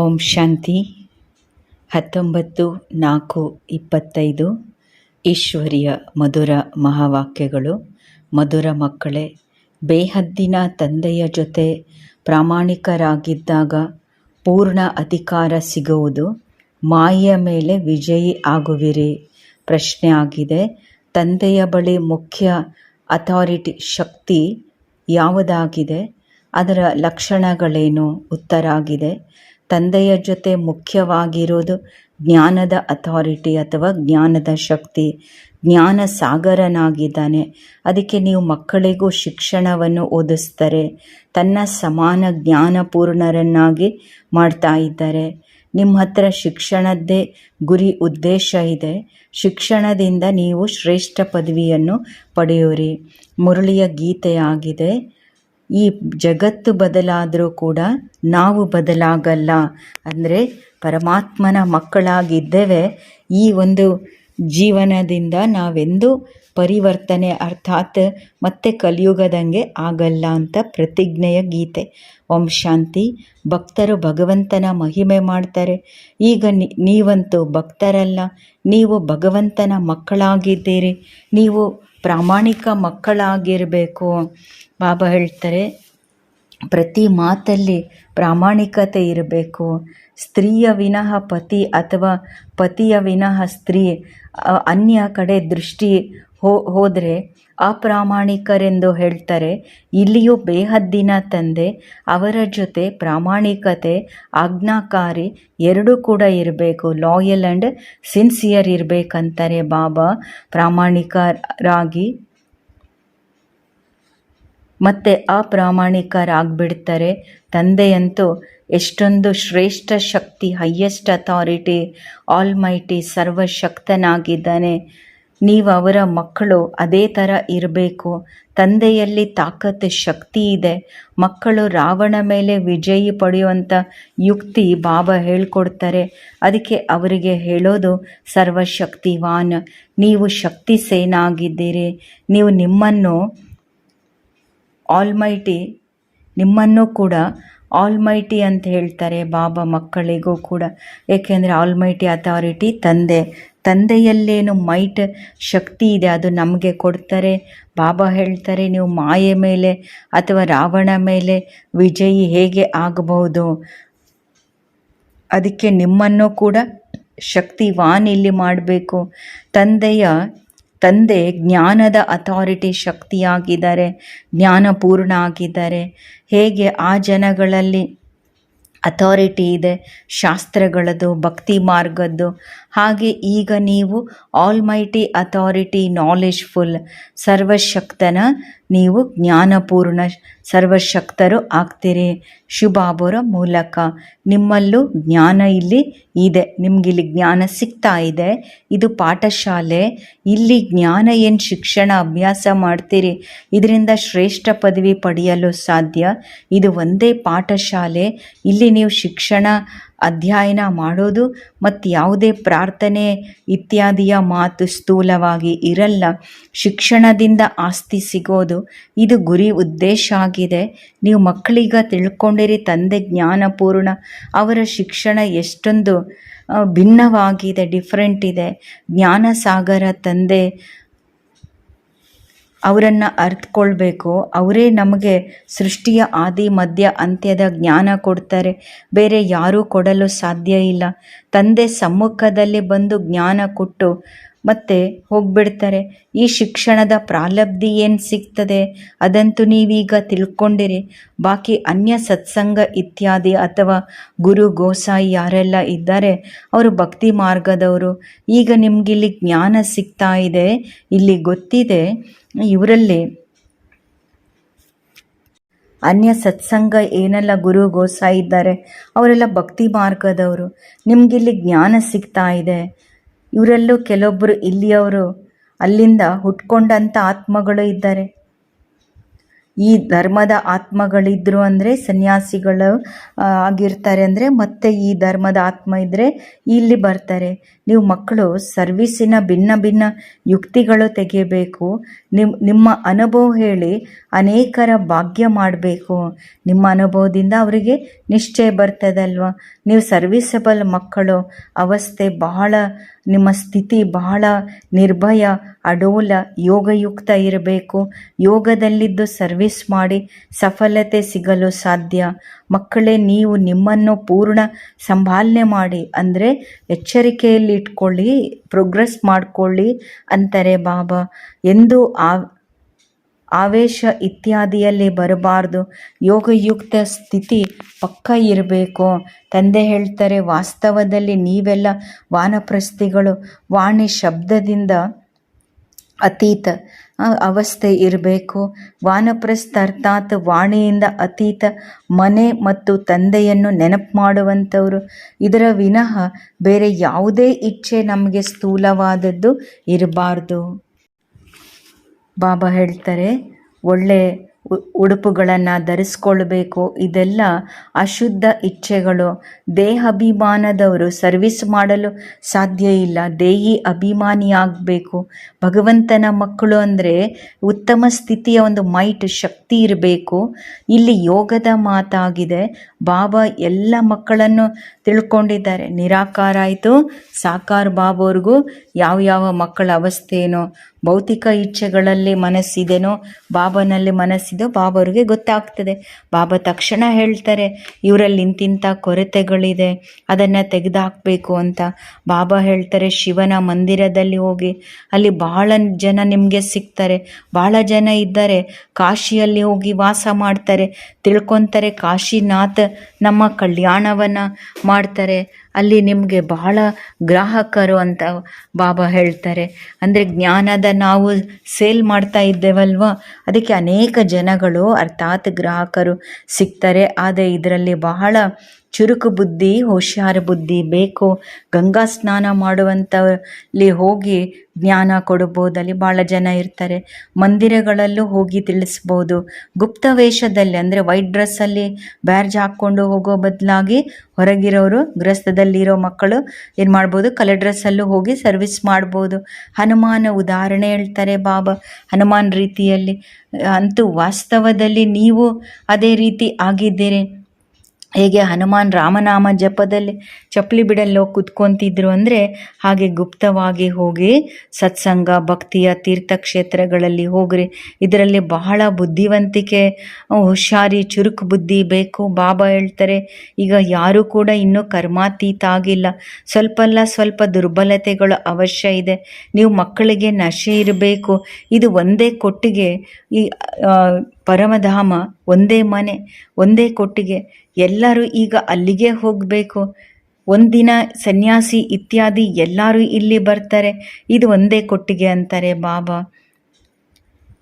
ಓಂ ಶಾಂತಿ. ಹತ್ತೊಂಬತ್ತು, ನಾಲ್ಕು, ಇಪ್ಪತ್ತೈದು. ಈಶ್ವರಿಯ ಮಧುರ ಮಹಾವಾಕ್ಯಗಳು. ಮಧುರ ಮಕ್ಕಳೇ, ಬೇಹದ್ದಿನ ತಂದೆಯ ಜೊತೆ ಪ್ರಾಮಾಣಿಕರಾಗಿದ್ದಾಗ ಪೂರ್ಣ ಅಧಿಕಾರ ಸಿಗುವುದು. ಮಾಯೆಯ ಮೇಲೆ ವಿಜಯಿ ಆಗುವಿರಿ. ಪ್ರಶ್ನೆ ಆಗಿದೆ, ತಂದೆಯ ಬಳಿ ಮುಖ್ಯ ಅಥಾರಿಟಿ ಶಕ್ತಿ ಯಾವುದಾಗಿದೆ? ಅದರ ಲಕ್ಷಣಗಳೇನು? ಉತ್ತರ ಆಗಿದೆ ತಂದೆಯ ಜೊತೆ ಮುಖ್ಯವಾಗಿರೋದು ಜ್ಞಾನದ ಅಥಾರಿಟಿ ಅಥವಾ ಜ್ಞಾನದ ಶಕ್ತಿ. ಜ್ಞಾನ ಸಾಗರನಾಗಿದ್ದಾನೆ. ಅದಕ್ಕೆ ನೀವು ಮಕ್ಕಳಿಗೂ ಶಿಕ್ಷಣವನ್ನು ಓದಿಸ್ತಾರೆ. ತನ್ನ ಸಮಾನ ಜ್ಞಾನಪೂರ್ಣರನ್ನಾಗಿ ಮಾಡ್ತಾ ಇದ್ದಾರೆ. ನಿಮ್ಮ ಹತ್ರ ಶಿಕ್ಷಣದ್ದೇ ಗುರಿ ಉದ್ದೇಶ ಇದೆ. ಶಿಕ್ಷಣದಿಂದ ನೀವು ಶ್ರೇಷ್ಠ ಪದವಿಯನ್ನು ಪಡೆಯುವಿರಿ. ಮುರಳಿಯ ಗೀತೆಯಾಗಿದೆ. ಈ ಜಗತ್ತು ಬದಲಾದರೂ ಕೂಡ ನಾವು ಬದಲಾಗಲ್ಲ. ಅಂದರೆ ಪರಮಾತ್ಮನ ಮಕ್ಕಳಾಗಿದ್ದೇವೆ. ಈ ಒಂದು ಜೀವನದಿಂದ ನಾವೆಂದೂ ಪರಿವರ್ತನೆ ಅರ್ಥಾತ್ ಮತ್ತೆ ಕಲಿಯುಗದಂಗೆ ಆಗಲ್ಲ ಅಂತ ಪ್ರತಿಜ್ಞೆಯ ಗೀತೆ. ಓಂ ಶಾಂತಿ. ಭಕ್ತರು ಭಗವಂತನ ಮಹಿಮೆ ಮಾಡ್ತಾರೆ. ಈಗ ನೀವಂತೂ ಭಕ್ತರಲ್ಲ. ನೀವು ಭಗವಂತನ ಮಕ್ಕಳಾಗಿದ್ದೀರಿ. ನೀವು ಪ್ರಾಮಾಣಿಕ ಮಕ್ಕಳಾಗಿರಬೇಕು. ಬಾಬಾ ಹೇಳ್ತಾರೆ, ಪ್ರತಿ ಮಾತಲ್ಲಿ ಪ್ರಾಮಾಣಿಕತೆ ಇರಬೇಕು. ಸ್ತ್ರೀಯ ವಿನಃ ಪತಿ ಅಥವಾ ಪತಿಯ ವಿನಃ ಸ್ತ್ರೀ ಅನ್ಯ ಕಡೆ ದೃಷ್ಟಿ ಹೋ, ಹೋದರೆ ಅಪ್ರಾಮಾಣಿಕರೆಂದು ಹೇಳ್ತಾರೆ, ಇಲ್ಲಿಯೂ ಬೇಹದ್ದಿನ ತಂದೆ, ಅವರ ಜೊತೆ ಪ್ರಾಮಾಣಿಕತೆ, ಆಜ್ಞಾಕಾರಿ, ಎರಡೂ ಕೂಡ ಇರಬೇಕು, ಲಾಯಲ್ ಆ್ಯಂಡ್ ಸಿನ್ಸಿಯರ್ ಇರಬೇಕಂತಾರೆ ಬಾಬಾ ಪ್ರಾಮಾಣಿಕರಾಗಿ. ಮತ್ತು ಅಪ್ರಾಮಾಣಿಕರಾಗ್ಬಿಡ್ತಾರೆ, ತಂದೆಯಂತೂ ಎಷ್ಟೊಂದು ಶ್ರೇಷ್ಠ ಶಕ್ತಿ, ಹೈಯೆಸ್ಟ್ ಅಥಾರಿಟಿ ಆಲ್ ಮೈಟಿ ಸರ್ವಶಕ್ತನಾಗಿದ್ದಾನೆ. ನೀವು ಅವರ ಮಕ್ಕಳು ಅದೇ ಥರ ಇರಬೇಕು. ತಂದೆಯಲ್ಲಿ ತಾಕತ್ತು ಶಕ್ತಿ ಇದೆ. ಮಕ್ಕಳು ರಾವಣ ಮೇಲೆ ವಿಜಯಿ ಪಡೆಯುವಂಥ ಯುಕ್ತಿ ಬಾಬಾ ಹೇಳ್ಕೊಡ್ತಾರೆ. ಅದಕ್ಕೆ ಅವರಿಗೆ ಹೇಳೋದು ಸರ್ವಶಕ್ತಿವಾನ್. ನೀವು ಶಕ್ತಿ ಸೇನಾಗಿದ್ದೀರಿ. ನೀವು ನಿಮ್ಮನ್ನು ಆಲ್ಮೈಟಿ, ನಿಮ್ಮನ್ನು ಕೂಡ ಆಲ್ಮೈಟಿ ಅಂತ ಹೇಳ್ತಾರೆ ಬಾಬಾ ಮಕ್ಕಳಿಗೂ ಕೂಡ. ಏಕೆಂದರೆ ಆಲ್ಮೈಟಿ ಅಥಾರಿಟಿ ತಂದೆ. ತಂದೆಯಲ್ಲೇನು ಮೈಟ್ ಶಕ್ತಿ ಇದೆ, ಅದು ನಮಗೆ ಕೊಡ್ತಾರೆ. ಬಾಬಾ ಹೇಳ್ತಾರೆ, ನೀವು ಮಾಯೆ ಮೇಲೆ ಅಥವಾ ರಾವಣ ಮೇಲೆ ವಿಜಯಿ ಹೇಗೆ ಆಗಬಹುದು? ಅದಕ್ಕೆ ನಿಮ್ಮನ್ನು ಕೂಡ ಶಕ್ತಿವಾನ್ ಇಲ್ಲಿ ಮಾಡಬೇಕು. ತಂದೆಯ, ತಂದೆ ಜ್ಞಾನದ ಅಥಾರಿಟಿ ಶಕ್ತಿಯಾಗಿದ್ದಾರೆ ಜ್ಞಾನಪೂರ್ಣ ಆಗಿದ್ದಾರೆ. ಹೇಗೆ ಆ ಜನಗಳಲ್ಲಿ ಅಥಾರಿಟಿ ಇದೆ, ಶಾಸ್ತ್ರಗಳದ್ದು, ಭಕ್ತಿ ಮಾರ್ಗದ್ದು ಹಾಗೆ ಈಗ ನೀವು ಆಲ್ಮೈಟಿ ಅಥಾರಿಟಿ ನಾಲೆಜ್ಫುಲ್ ಸರ್ವಶಕ್ತನ ನೀವು ಜ್ಞಾನಪೂರ್ಣ ಸರ್ವಶಕ್ತರು ಆಗ್ತೀರಿ. ಶುಭಾಬುರ ಮೂಲಕ. ನಿಮ್ಮಲ್ಲೂ ಜ್ಞಾನ ಇಲ್ಲಿ ಇದೆ. ನಿಮಗಿಲ್ಲಿ ಜ್ಞಾನ ಸಿಗ್ತಾ ಇದೆ. ಇದು ಪಾಠಶಾಲೆ. ಇಲ್ಲಿ ಜ್ಞಾನ ಏನು ಶಿಕ್ಷಣ ಅಭ್ಯಾಸ ಮಾಡ್ತೀರಿ? ಇದರಿಂದ ಶ್ರೇಷ್ಠ ಪದವಿ ಪಡೆಯಲು ಸಾಧ್ಯ. ಇದು ಒಂದೇ ಪಾಠಶಾಲೆ. ಇಲ್ಲಿ ನೀವು ಶಿಕ್ಷಣ ಅಧ್ಯಯನ ಮಾಡೋದು ಮತ್ತು ಯಾವುದೇ ಪ್ರಾರ್ಥನೆ ಇತ್ಯಾದಿಯ ಮಾತು ಸ್ಥೂಲವಾಗಿ ಇರಲ್ಲ. ಶಿಕ್ಷಣದಿಂದ ಆಸ್ತಿ ಸಿಗೋದು, ಇದು ಗುರಿ ಉದ್ದೇಶ ಆಗಿದೆ. ನೀವು ಮಕ್ಕಳೀಗ ತಿಳ್ಕೊಂಡಿರಿ, ತಂದೆ ಜ್ಞಾನಪೂರ್ಣ, ಅವರ ಶಿಕ್ಷಣ ಎಷ್ಟೊಂದು ಭಿನ್ನವಾಗಿದೆ ಡಿಫ್ರೆಂಟ್ ಇದೆ. ಜ್ಞಾನಸಾಗರ ತಂದೆ ಅವರನ್ನು ಅರ್ಥಕೊಳ್ಬೇಕು ಅವರೇ ನಮಗೆ ಸೃಷ್ಟಿಯ ಆದಿ, ಮಧ್ಯ, ಅಂತ್ಯದ ಜ್ಞಾನ ಕೊಡ್ತಾರೆ. ಬೇರೆ ಯಾರೂ ಕೊಡಲು ಸಾಧ್ಯ ಇಲ್ಲ. ತಂದೆ ಸಮ್ಮುಖದಲ್ಲಿ ಬಂದು ಜ್ಞಾನ ಕೊಟ್ಟು ಮತ್ತೆ ಹೋಗ್ಬಿಡ್ತಾರೆ. ಈ ಶಿಕ್ಷಣದ ಪ್ರಾಲಬ್ಧಿ ಏನು ಸಿಗ್ತದೆ? ಅದಂತೂ ನೀವೀಗ ತಿಳ್ಕೊಂಡಿರಿ. ಬಾಕಿ ಅನ್ಯ ಸತ್ಸಂಗ ಇತ್ಯಾದಿ ಅಥವಾ ಗುರು ಗೋಸಾಯಿ ಯಾರೆಲ್ಲ ಇದ್ದಾರೆ, ಅವರು ಭಕ್ತಿ ಮಾರ್ಗದವರು. ಈಗ ನಿಮಗಿಲ್ಲಿ ಜ್ಞಾನ ಸಿಗ್ತಾ ಇದೆ, ಇಲ್ಲಿ ಗೊತ್ತಿದೆ, ಇವರಲ್ಲಿ ಅನ್ಯ ಸತ್ಸಂಗ ಏನೆಲ್ಲ ಗುರು ಗೋಸಾಯಿ ಇದ್ದಾರೆ, ಅವರೆಲ್ಲ ಭಕ್ತಿ ಮಾರ್ಗದವರು. ನಿಮಗಿಲ್ಲಿ ಜ್ಞಾನ ಸಿಗ್ತಾ ಇದೆ. ಇವರಲ್ಲೂ ಕೆಲವೊಬ್ಬರು ಇಲ್ಲಿಯವರು ಅಲ್ಲಿಂದ ಹುಟ್ಕೊಂಡಂಥ ಆತ್ಮಗಳು ಇದ್ದಾರೆ. ಈ ಧರ್ಮದ ಆತ್ಮಗಳಿದ್ರು ಅಂದರೆ ಸನ್ಯಾಸಿಗಳು ಆಗಿರ್ತಾರೆ ಅಂದರೆ ಮತ್ತೆ ಈ ಧರ್ಮದ ಆತ್ಮ ಇದ್ದರೆ ಇಲ್ಲಿ ಬರ್ತಾರೆ. ನೀವು ಮಕ್ಕಳು ಸರ್ವಿಸಿನ ಭಿನ್ನ ಭಿನ್ನ ಯುಕ್ತಿಗಳು ತೆಗೆಯಬೇಕು. ನಿಮ್ಮ ನಿಮ್ಮ ಅನುಭವ ಹೇಳಿ ಅನೇಕರ ಭಾಗ್ಯ ಮಾಡಬೇಕು. ನಿಮ್ಮ ಅನುಭವದಿಂದ ಅವರಿಗೆ ನಿಶ್ಚಯ ಬರ್ತದಲ್ವ? ನೀವು ಸರ್ವಿಸಬಲ್ ಮಕ್ಕಳು, ಅವಸ್ಥೆ ಬಹಳ ನಿಮ್ಮ ಸ್ಥಿತಿ ಬಹಳ ನಿರ್ಭಯ, ಅಡೋಲ, ಯೋಗಯುಕ್ತ ಇರಬೇಕು. ಯೋಗದಲ್ಲಿದ್ದು ಸರ್ವಿಸ್ ಮಾಡಿ ಸಫಲತೆ ಸಿಗಲು ಸಾಧ್ಯ. ಮಕ್ಕಳೇ, ನೀವು ನಿಮ್ಮನ್ನು ಪೂರ್ಣ ಸಂಭಾಲನೆ ಮಾಡಿ, ಅಂದರೆ ಎಚ್ಚರಿಕೆಯಲ್ಲಿ ಇಟ್ಕೊಳ್ಳಿ ಪ್ರೋಗ್ರೆಸ್ ಮಾಡಿಕೊಳ್ಳಿ ಅಂತಾರೆ ಬಾಬಾ. ಎಂದು ಆ ಆವೇಶ ಇತ್ಯಾದಿಯಲ್ಲಿ ಬರಬಾರ್ದು. ಯೋಗಯುಕ್ತ ಸ್ಥಿತಿ ಪಕ್ಕ ಇರಬೇಕು. ತಂದೆ ಹೇಳ್ತಾರೆ, ವಾಸ್ತವದಲ್ಲಿ ನೀವೆಲ್ಲ ವಾನಪ್ರಸ್ಥಿಗಳು. ವಾಣಿ ಶಬ್ದದಿಂದ ಅತೀತ ಅವಸ್ಥೆ ಇರಬೇಕು. ವಾನಪ್ರಸ್ಥ ಅರ್ಥಾತ್ ವಾಣಿಯಿಂದ ಅತೀತ, ಮನೆ ಮತ್ತು ತಂದೆಯನ್ನು ನೆನಪು ಮಾಡುವಂಥವರು. ಇದರ ವಿನಃ ಬೇರೆ ಯಾವುದೇ ಇಚ್ಛೆ ನಮಗೆ ಸ್ಥೂಲವಾದದ್ದು ಇರಬಾರ್ದು. ಬಾಬಾ ಹೇಳ್ತಾರೆ, ಒಳ್ಳೆ ಉಡುಪುಗಳನ್ನು ಧರಿಸ್ಕೊಳ್ಬೇಕು. ಇದೆಲ್ಲ ಅಶುದ್ಧ ಇಚ್ಛೆಗಳು. ದೇಹಾಭಿಮಾನದವರು ಸರ್ವಿಸ್ ಮಾಡಲು ಸಾಧ್ಯ ಇಲ್ಲ. ದೇಹಿ ಅಭಿಮಾನಿಯಾಗಬೇಕು. ಭಗವಂತನ ಮಕ್ಕಳು ಅಂದರೆ ಉತ್ತಮ ಸ್ಥಿತಿಯ ಒಂದು ಮೈಟ್, ಶಕ್ತಿ ಇರಬೇಕು. ಇಲ್ಲಿ ಯೋಗದ ಮಾತಾಗಿದೆ. ಬಾಬಾ ಎಲ್ಲ ಮಕ್ಕಳನ್ನು ತಿಳ್ಕೊಂಡಿದ್ದಾರೆ. ನಿರಾಕಾರ ಆಯಿತು. ಸಾಕಾರ ಬಾಬೋರ್ಗೂ ಯಾವ ಯಾವ ಮಕ್ಕಳ ಅವಸ್ಥೆ ಏನೋ ಭೌತಿಕ ಇಚ್ಛೆಗಳಲ್ಲಿ ಮನಸ್ಸಿದೆನೋ, ಬಾಬನಲ್ಲಿ ಮನಸ್ಸಿದೋ ಬಾಬರಿಗೆ ಗೊತ್ತಾಗ್ತದೆ. ಬಾಬಾ ತಕ್ಷಣ ಹೇಳ್ತಾರೆ, ಇವರಲ್ಲಿ ಇಂತಿಂಥ ಕೊರತೆಗಳಿದೆ, ಅದನ್ನು ತೆಗೆದುಹಾಕಬೇಕು ಅಂತ. ಬಾಬಾ ಹೇಳ್ತಾರೆ, ಶಿವನ ಮಂದಿರದಲ್ಲಿ ಹೋಗಿ, ಅಲ್ಲಿ ಬಹಳ ಜನ ನಿಮಗೆ ಸಿಗ್ತಾರೆ ಬಹಳ ಜನ ಇದ್ದಾರೆ, ಕಾಶಿಯಲ್ಲಿ ಹೋಗಿ ವಾಸ ಮಾಡ್ತಾರೆ. ತಿಳ್ಕೊತಾರೆ, ಕಾಶಿನಾಥ್ ನಮ್ಮ ಕಲ್ಯಾಣವನ್ನು ಮಾಡ್ತಾರೆ. ಅಲ್ಲಿ ನಿಮಗೆ ಬಹಳ ಗ್ರಾಹಕರು ಅಂತ ಬಾಬಾ ಹೇಳ್ತಾರೆ. ಅಂದರೆ ಜ್ಞಾನದ ನಾವು ಸೇಲ್ ಮಾಡ್ತಾ ಇದ್ದೇವಲ್ವ? ಅದಕ್ಕೆ ಅನೇಕ ಜನಗಳು ಅರ್ಥಾತ್ ಗ್ರಾಹಕರು ಸಿಗ್ತಾರೆ. ಆದರೆ ಇದರಲ್ಲಿ ಬಹಳ ಚುರುಕು ಬುದ್ಧಿ ಹುಷಾರು ಬುದ್ಧಿ ಬೇಕು. ಗಂಗಾ ಸ್ನಾನ ಮಾಡುವಂಥಲ್ಲಿ ಹೋಗಿ ಜ್ಞಾನ ಕೊಡ್ಬೋದು ಅಲ್ಲಿ ಭಾಳ ಜನ ಇರ್ತಾರೆ. ಮಂದಿರಗಳಲ್ಲೂ ಹೋಗಿ ತಿಳಿಸ್ಬೋದು. ಗುಪ್ತ ವೇಷದಲ್ಲಿ ಅಂದರೆ ವೈಟ್ ಡ್ರೆಸ್ಸಲ್ಲಿ ಬ್ಯಾರ್ಜ್ ಹಾಕ್ಕೊಂಡು ಹೋಗೋ ಬದಲಾಗಿ ಹೊರಗಿರೋರು, ಗೃಹಸ್ಥದಲ್ಲಿರೋ ಮಕ್ಕಳು ಏನು ಮಾಡ್ಬೋದು ಕಲರ್ ಡ್ರೆಸ್ಸಲ್ಲೂ ಹೋಗಿ ಸರ್ವಿಸ್ ಮಾಡ್ಬೋದು. ಹನುಮಾನ ಉದಾಹರಣೆ ಹೇಳ್ತಾರೆ ಬಾಬಾ, ಹನುಮಾನ್ ರೀತಿಯಲ್ಲಿ. ಅಂತೂ ವಾಸ್ತವದಲ್ಲಿ ನೀವು ಅದೇ ರೀತಿ ಆಗಿದ್ದೀರಿ. ಹೇಗೆ ಹನುಮಾನ್ ರಾಮನಾಮ ಜಪದಲ್ಲಿ ಚಪ್ಪಲಿ ಬಿಡಲ್ಲೋ ಕುತ್ಕೊತಿದ್ರು ಅಂದರೆ ಹಾಗೆ ಗುಪ್ತವಾಗಿ ಹೋಗಿ ಸತ್ಸಂಗ, ಭಕ್ತಿಯ ತೀರ್ಥಕ್ಷೇತ್ರಗಳಲ್ಲಿ ಹೋಗ್ರಿ. ಇದರಲ್ಲಿ ಬಹಳ ಬುದ್ಧಿವಂತಿಕೆ, ಹುಷಾರಿ, ಚುರುಕು ಬುದ್ಧಿ ಬೇಕು ಬಾಬಾ ಹೇಳ್ತಾರೆ. ಈಗ ಯಾರೂ ಕೂಡ ಇನ್ನೂ ಕರ್ಮಾತೀತ ಆಗಿಲ್ಲ. ಸ್ವಲ್ಪ ಅಲ್ಲ ಸ್ವಲ್ಪ ದುರ್ಬಲತೆಗಳು ಅವಶ್ಯ ಇದೆ. ನೀವು ಮಕ್ಕಳಿಗೆ ನಶೆ ಇರಬೇಕು. ಇದು ಒಂದೇ ಕೊಟ್ಟಿಗೆ ಈ ಪರಮಧಾಮ ಒಂದೇ ಮನೆ, ಒಂದೇ ಕೊಟ್ಟಿಗೆ. ಎಲ್ಲರೂ ಈಗ ಅಲ್ಲಿಗೆ ಹೋಗಬೇಕು. ಒಂದಿನ ಸನ್ಯಾಸಿ ಇತ್ಯಾದಿ ಎಲ್ಲರೂ ಇಲ್ಲಿ ಬರ್ತಾರೆ. ಇದು ಒಂದೇ ಕೊಟ್ಟಿಗೆ ಅಂತಾರೆ ಬಾಬಾ.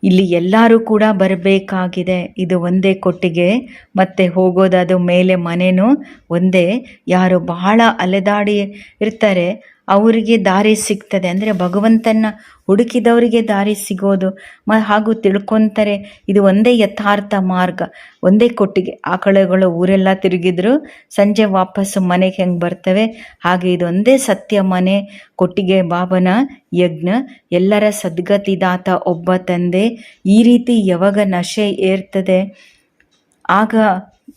ಇಲ್ಲಿ ಎಲ್ಲರೂ ಕೂಡ ಬರಬೇಕಾಗಿದೆ. ಇದು ಒಂದೇ ಕೊಟ್ಟಿಗೆ, ಮತ್ತೆ ಹೋಗೋದಾದ ಮೇಲೆ ಮನೆನೂ ಒಂದೇ. ಯಾರು ಬಹಳ ಅಲೆದಾಡಿ ಇರ್ತಾರೆ ಅವರಿಗೆ ದಾರಿ ಸಿಗ್ತದೆ. ಅಂದರೆ ಭಗವಂತನ ಹುಡುಕಿದವರಿಗೆ ದಾರಿ ಸಿಗೋದು. ಮ, ಹಾಗೂ ತಿಳ್ಕೊತಾರೆ, ಇದು ಒಂದೇ ಯಥಾರ್ಥ ಮಾರ್ಗ. ಒಂದೇ ಕೊಟ್ಟಿಗೆ ಆಕಳುಗಳು ಊರೆಲ್ಲ ತಿರುಗಿದ್ರು ಸಂಜೆ ವಾಪಸ್ಸು ಮನೆಗೆ ಹೆಂಗೆ ಬರ್ತವೆ? ಹಾಗೆ ಇದೊಂದೇ ಸತ್ಯ ಮನೆ, ಕೊಟ್ಟಿಗೆ ಬಾಬನ ಯಜ್ಞ, ಎಲ್ಲರ ಸದ್ಗತಿದಾತ ಒಬ್ಬ ತಂದೆ. ಈ ರೀತಿ ಯಾವಾಗ ನಶೆ ಏರ್ತದೆ? ಆಗ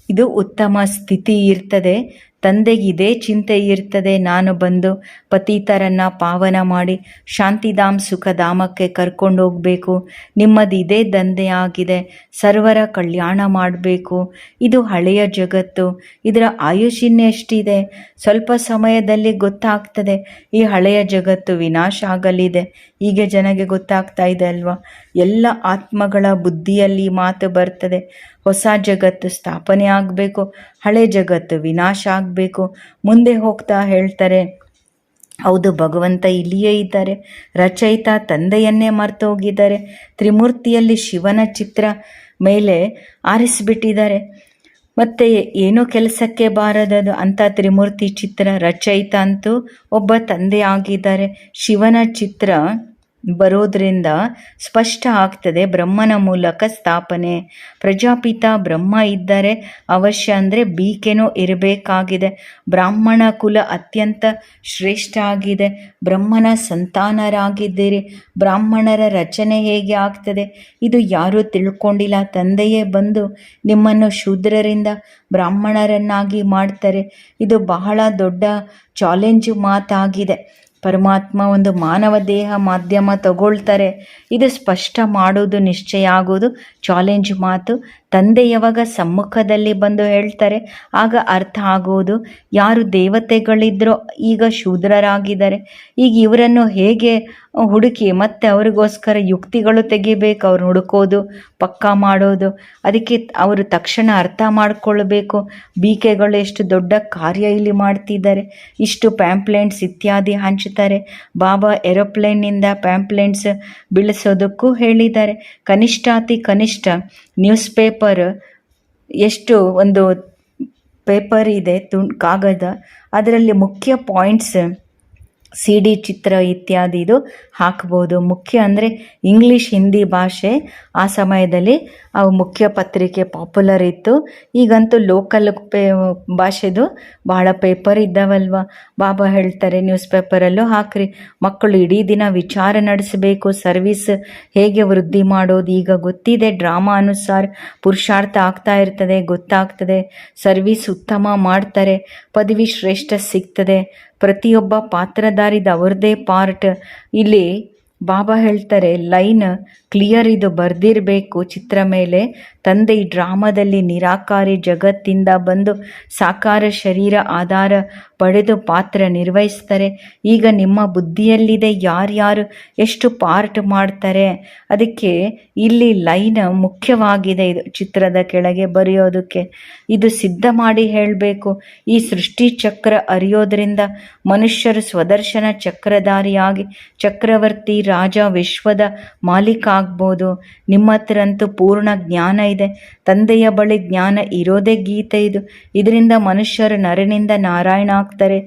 ಇದು ಉತ್ತಮ ಸ್ಥಿತಿ ಇರ್ತದೆ. ತಂದೆಗೆ ಇದೇ ಚಿಂತೆ ಇರ್ತದೆ. ನಾನು ಬಂದು ಪತೀತರನ್ನು ಪಾವನ ಮಾಡಿ ಶಾಂತಿಧಾಮ್ ಸುಖಧಾಮಕ್ಕೆ ಕರ್ಕೊಂಡು ಹೋಗಬೇಕು ನಿಮ್ಮದು ಇದೇ ದಂಧೆ ಆಗಿದೆ ಸರ್ವರ ಕಲ್ಯಾಣ ಮಾಡಬೇಕು. ಇದು ಹಳೆಯ ಜಗತ್ತು. ಇದರ ಎಷ್ಟಿದೆ ಸ್ವಲ್ಪ ಸಮಯದಲ್ಲಿ ಗೊತ್ತಾಗ್ತದೆ. ಈ ಹಳೆಯ ಜಗತ್ತು ವಿನಾಶ ಆಗಲಿದೆ. ಹೀಗೆ ಜನಗೆ ಗೊತ್ತಾಗ್ತಾ ಇದೆ ಅಲ್ವಾ? ಎಲ್ಲ ಆತ್ಮಗಳ ಬುದ್ಧಿಯಲ್ಲಿ ಮಾತು ಬರ್ತದೆ. ಹೊಸ ಜಗತ್ತು ಸ್ಥಾಪನೆ ಆಗಬೇಕು, ಹಳೆ ಜಗತ್ತು ವಿನಾಶ ಆಗಬೇಕು. ಮುಂದೆ ಹೋಗ್ತಾ ಹೇಳ್ತಾರೆ, ಹೌದು, ಭಗವಂತ ಇಲ್ಲಿಯೇ ಇದ್ದಾರೆ. ರಚಯಿತ ತಂದೆಯನ್ನೇ ಮರೆತು ಹೋಗಿದ್ದಾರೆ ತ್ರಿಮೂರ್ತಿಯಲ್ಲಿ ಶಿವನ ಚಿತ್ರ ಮೇಲೆ ಆರಿಸಿಬಿಟ್ಟಿದ್ದಾರೆ. ಮತ್ತು ಏನೋ ಕೆಲಸಕ್ಕೆ ಬಾರದದು ಅಂಥ ತ್ರಿಮೂರ್ತಿ ಚಿತ್ರ, ರಚಯಿತ ಅಂತೂ ಒಬ್ಬ ತಂದೆ ಆಗಿದ್ದಾರೆ. ಶಿವನ ಚಿತ್ರ ಬರೋದ್ರಿಂದ ಸ್ಪಷ್ಟ ಆಗ್ತದೆ ಬ್ರಹ್ಮನ ಮೂಲಕ ಸ್ಥಾಪನೆ. ಪ್ರಜಾಪಿತ ಬ್ರಹ್ಮ ಇದ್ದರೆ ಅವಶ್ಯ ಅಂದರೆ ಬೀಕೆನೂ ಇರಬೇಕಾಗಿದೆ. ಬ್ರಾಹ್ಮಣ ಕುಲ ಅತ್ಯಂತ ಶ್ರೇಷ್ಠ ಆಗಿದೆ. ಬ್ರಹ್ಮನ ಸಂತಾನರಾಗಿದ್ದೀರಿ. ಬ್ರಾಹ್ಮಣರ ರಚನೆ ಹೇಗೆ ಆಗ್ತದೆ? ಇದು ಯಾರೂ ತಿಳ್ಕೊಂಡಿಲ್ಲ. ತಂದೆಯೇ ಬಂದು ನಿಮ್ಮನ್ನು ಶೂದ್ರರಿಂದ ಬ್ರಾಹ್ಮಣರನ್ನಾಗಿ ಮಾಡ್ತಾರೆ. ಇದು ಬಹಳ ದೊಡ್ಡ ಚಾಲೆಂಜ್ ಮಾತಾಗಿದೆ. ಪರಮಾತ್ಮ ಒಂದು ಮಾನವ ದೇಹ ಮಾಧ್ಯಮ ತಗೊಳ್ತಾರೆ. ಇದು ಸ್ಪಷ್ಟ ಮಾಡೋದು ನಿಶ್ಚಯ ಆಗೋದು ಚಾಲೆಂಜ್ ಮಾತು ತಂದೆ ಯಾವಾಗ ಸಮ್ಮುಖದಲ್ಲಿ ಬಂದು ಹೇಳ್ತಾರೆ, ಆಗ ಅರ್ಥ ಆಗೋದು ಯಾರು ದೇವತೆಗಳಿದ್ರೋ ಈಗ ಶೂದ್ರರಾಗಿದ್ದಾರೆ. ಈಗ ಇವರನ್ನು ಹೇಗೆ ಹುಡುಕಿ, ಮತ್ತೆ ಅವರಿಗೋಸ್ಕರ ಯುಕ್ತಿಗಳು ತೆಗಿಬೇಕು ಅವ್ರು ಹುಡುಕೋದು, ಪಕ್ಕಾ ಮಾಡೋದು. ಅದಕ್ಕೆ ಅವರು ತಕ್ಷಣ ಅರ್ಥ ಮಾಡಿಕೊಳ್ಬೇಕು. ಬೀಕೆಗಳು ಎಷ್ಟು ದೊಡ್ಡ ಕಾರ್ಯ ಇಲ್ಲಿ ಮಾಡ್ತಿದ್ದಾರೆ. ಇಷ್ಟು ಪ್ಯಾಂಪ್ಲೆಂಟ್ಸ್ ಇತ್ಯಾದಿ ಹಂಚುತ್ತಾರೆ ಬಾಬಾ ಏರೋಪ್ಲೇನಿಂದ ಪ್ಯಾಂಪ್ಲೆಂಟ್ಸ್ ಬೀಳಿಸೋದಕ್ಕೂ ಹೇಳಿದ್ದಾರೆ. ಕನಿಷ್ಠಾತಿ ಕನಿಷ್ಠ ನ್ಯೂಸ್ ಪೇಪರ್ ಎಷ್ಟು ಒಂದು ಪೇಪರ್ ಇದೆ ಕಾಗದ, ಅದರಲ್ಲಿ ಮುಖ್ಯ ಪಾಯಿಂಟ್ಸ್ ಸಿ ಡಿ ಚಿತ್ರ ಇತ್ಯಾದಿ ಇದು ಹಾಕ್ಬೋದು. ಮುಖ್ಯ ಅಂದರೆ ಇಂಗ್ಲೀಷ್ ಹಿಂದಿ ಭಾಷೆ ಆ ಸಮಯದಲ್ಲಿ ಅವು ಮುಖ್ಯ ಪತ್ರಿಕೆ ಪಾಪ್ಯುಲರ್ ಇತ್ತು. ಈಗಂತೂ ಲೋಕಲ್ ಪೇ, ಭಾಷೆದು ಭಾಳ ಪೇಪರ್ ಇದ್ದಾವಲ್ವ? ಬಾಬಾ ಹೇಳ್ತಾರೆ ನ್ಯೂಸ್ ಪೇಪರಲ್ಲೂ ಹಾಕ್ರಿ. ಮಕ್ಕಳು ಇಡೀ ದಿನ ವಿಚಾರ ನಡೆಸಬೇಕು ಸರ್ವಿಸ್ ಹೇಗೆ ವೃದ್ಧಿ ಮಾಡೋದು? ಈಗ ಗೊತ್ತಿದೆ ಡ್ರಾಮಾ ಅನುಸಾರ ಪುರುಷಾರ್ಥ ಆಗ್ತಾ ಇರ್ತದೆ, ಗೊತ್ತಾಗ್ತದೆ. ಸರ್ವಿಸ್ ಉತ್ತಮ ಮಾಡ್ತಾರೆ, ಪದವಿ ಶ್ರೇಷ್ಠ ಸಿಗ್ತದೆ. ಪ್ರತಿಯೊಬ್ಬ ಪಾತ್ರಧಾರಿದ ಅವ್ರದ್ದೇ ಪಾರ್ಟ್ ಇಲ್ಲಿ ಬಾಬಾ ಹೇಳ್ತಾರೆ, ಲೈನ್ ಕ್ಲಿಯರ್ ಇದು ಬರೆದಿರಬೇಕು ಚಿತ್ರ ಮೇಲೆ. ತಂದೆ ಈ ಡ್ರಾಮಾದಲ್ಲಿ ನಿರಾಕಾರಿ ಜಗತ್ತಿಂದ ಬಂದು ಸಾಕಾರ ಶರೀರ ಆಧಾರ ಪಡೆದು ಪಾತ್ರ ನಿರ್ವಹಿಸ್ತಾರೆ. ಈಗ ನಿಮ್ಮ ಬುದ್ಧಿಯಲ್ಲಿದೆ, ಯಾರ್ಯಾರು ಎಷ್ಟು ಪಾರ್ಟ್ ಮಾಡ್ತಾರೆ? ಅದಕ್ಕೆ ಇಲ್ಲಿ ಲೈನ್ ಮುಖ್ಯವಾಗಿದೆ ಇದು ಚಿತ್ರದ ಕೆಳಗೆ ಬರೆಯೋದಕ್ಕೆ. ಇದು ಸಿದ್ಧ ಮಾಡಿ ಹೇಳಬೇಕು. ಈ ಸೃಷ್ಟಿ ಚಕ್ರ ಅರಿಯೋದ್ರಿಂದ ಮನುಷ್ಯರು ಸ್ವದರ್ಶನ ಚಕ್ರಧಾರಿಯಾಗಿ, ಚಕ್ರವರ್ತಿ ರಾಜ ವಿಶ್ವದ ಮಾಲೀಕ ಆಗ್ಬೋದು. ನಿಮ್ಮ ಹತ್ರ ಅಂತೂ ಪೂರ್ಣ ಜ್ಞಾನ ಇದೆ. ತಂದೆಯ ಬಳಿ ಜ್ಞಾನ ಇರೋದೇ ಗೀತೆ ಇದು. ಇದರಿಂದ ಮನುಷ್ಯರು ನರನಿಂದ ನಾರಾಯಣ ಆಗ್ತಾರೆ